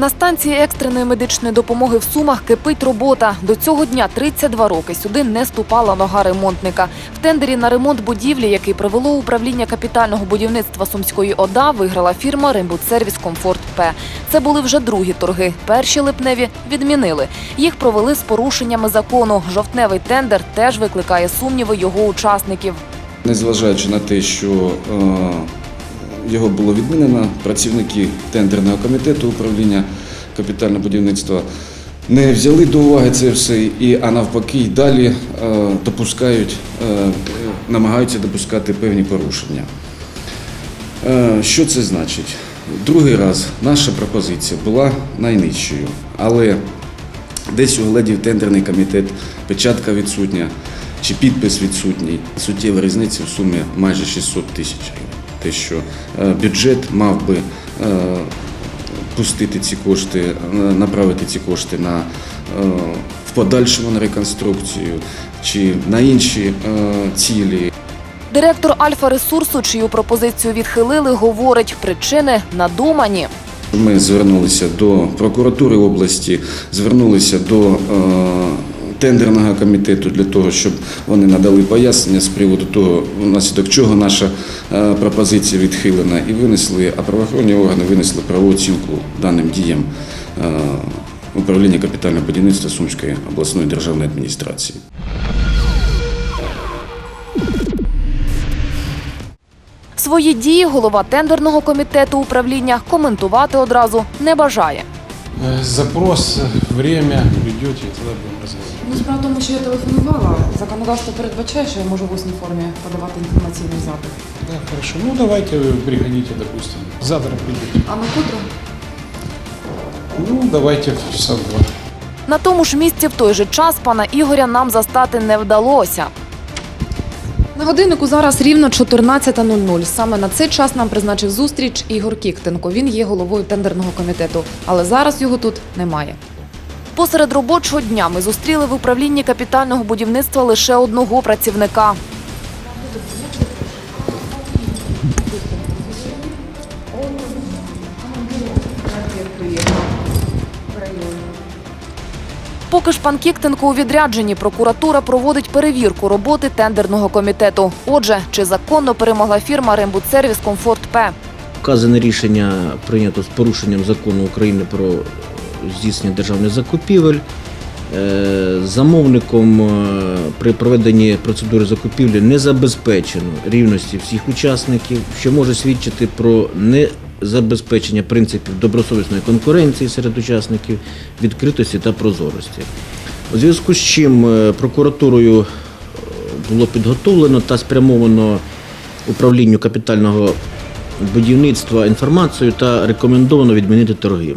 На станції екстреної медичної допомоги в Сумах кипить робота. До цього дня 32 роки сюди не ступала нога ремонтника. В тендері на ремонт будівлі, який провело управління капітального будівництва Сумської ОДА, виграла фірма «Рембудсервіс Комфорт П». Це були вже другі торги. Перші липневі відмінили. Їх провели з порушеннями закону. Жовтневий тендер теж викликає сумніви його учасників. Незважаючи на те, що е, його було відмінено, працівники тендерного комітету управління капітального будівництва не взяли до уваги це все, і, а навпаки, й далі е, допускають, е, намагаються допускати певні порушення. Е, Що це значить? Другий раз наша пропозиція була найнижчою, але десь угледів тендерний комітет, печатка відсутня чи підпис відсутній. Суттєва різниця в сумі майже 600 тисяч гривень. Те, що е, бюджет мав би е, пустити ці кошти, е, направити ці кошти на в подальшому на реконструкцію чи на інші цілі. Директор Альфа-ресурсу, чию пропозицію відхилили, говорить, причини надумані. Ми звернулися до прокуратури області, звернулися до тендерного комітету для того, щоб вони надали пояснення з приводу того, внаслідок чого наша е, пропозиція відхилена, і винесли, а правоохоронні органи винесли правову оцінку даним діям е, управління капітального будівництва Сумської обласної державної адміністрації. Свої дії голова тендерного комітету управління коментувати одразу не бажає. Э, Запрос, время, придете, тогда будем разговаривать. Ну, справа в тому, що я телефонувала. Законодавство передбачає, що я можу в усній формі подавати інформаційний запит. Да, хорошо. Ну, давайте вы приходите, допустим. Завтра придете. А на котру? Ну, давайте в часа в два. На тому ж місці в той же час пана Ігоря нам застати не вдалося. На годиннику зараз рівно 14.00. Саме на цей час нам призначив зустріч Ігор Кіктенко. Він є головою тендерного комітету, але зараз його тут немає. Посеред робочого дня ми зустріли в управлінні капітального будівництва лише одного працівника. Поки ж пан Кіктенко у відрядженні, прокуратура проводить перевірку роботи тендерного комітету. Отже, чи законно перемогла фірма «Рембудсервіс Комфорт П». Вказане рішення прийнято з порушенням закону України про здійснення державних закупівель. Е, Замовником е, при проведенні процедури закупівлі не забезпечено рівності всіх учасників, що може свідчити про незабезпечення принципів добросовісної конкуренції серед учасників, відкритості та прозорості. У зв'язку з чим е, прокуратурою було підготовлено та спрямовано управлінню капітального будівництва інформацію та рекомендовано відмінити торги.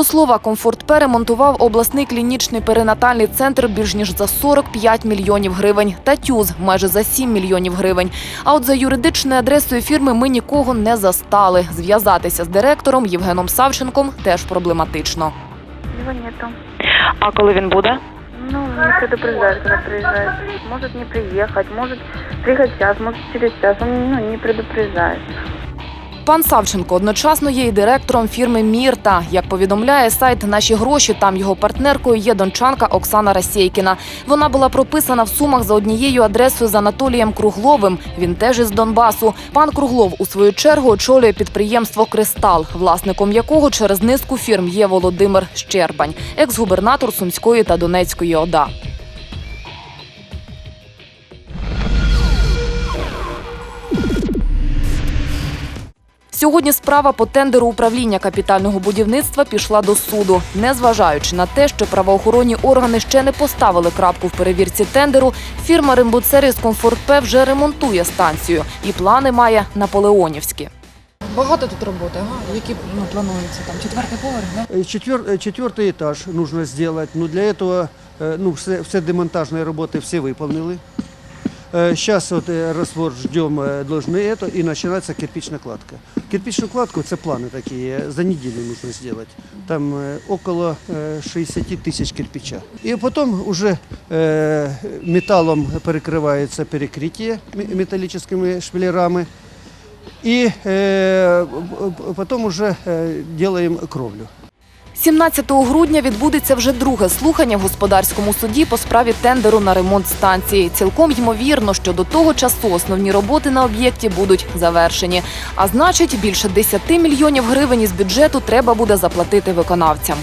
До слова, комфорт П ремонтував обласний клінічний перинатальний центр більш ніж за 45 мільйонів гривень та ТЮЗ майже за 7 мільйонів гривень. А от за юридичною адресою фірми ми нікого не застали. Зв'язатися з директором Євгеном Савченком теж проблематично. Его нету. А коли він буде? Ну, не предупреждает, когда приезжает. Может не приехать, может приехать час, может через час. Он ну, не предупреждает. Пан Савченко одночасно є і директором фірми Мірта. Як повідомляє сайт Наші гроші, там його партнеркою є дончанка Оксана Расєйкіна. Вона була прописана в сумах за однією адресою з Анатолієм Кругловим. Він теж із Донбасу. Пан Круглов у свою чергу очолює підприємство Кристал, власником якого через низку фірм є Володимир Щербань, екс-губернатор Сумської та Донецької ОДА. Сьогодні справа по тендеру управління капітального будівництва пішла до суду. Незважаючи на те, що правоохоронні органи ще не поставили крапку в перевірці тендеру, фірма «Рембудсервіс Комфорт П» вже ремонтує станцію і плани має наполеонівські. Багато тут роботи, ага? які ну, плануються там четвертий поверх, да? Э, Четвер, э, четвертый этаж нужно сделать. Но для этого э, ну, все, все демонтажные работы все выполнены. Сейчас вот э, раствор ждем, э, должны это, и начинается кирпичная кладка. Кирпичную кладку, это планы такие, за неделю нужно сделать. Там э, около э, 60 тысяч кирпича. И потом уже э, металлом перекрывается перекрытие ме- металлическими шпалерами. и э, потом уже э, делаем кровлю. 17 грудня відбудеться вже друге слухання в господарському суді по справі тендеру на ремонт станції. Цілком ймовірно, що до того часу основні роботи на об'єкті будуть завершені. А значить, більше 10 мільйонів гривень із бюджету треба буде заплатити виконавцям.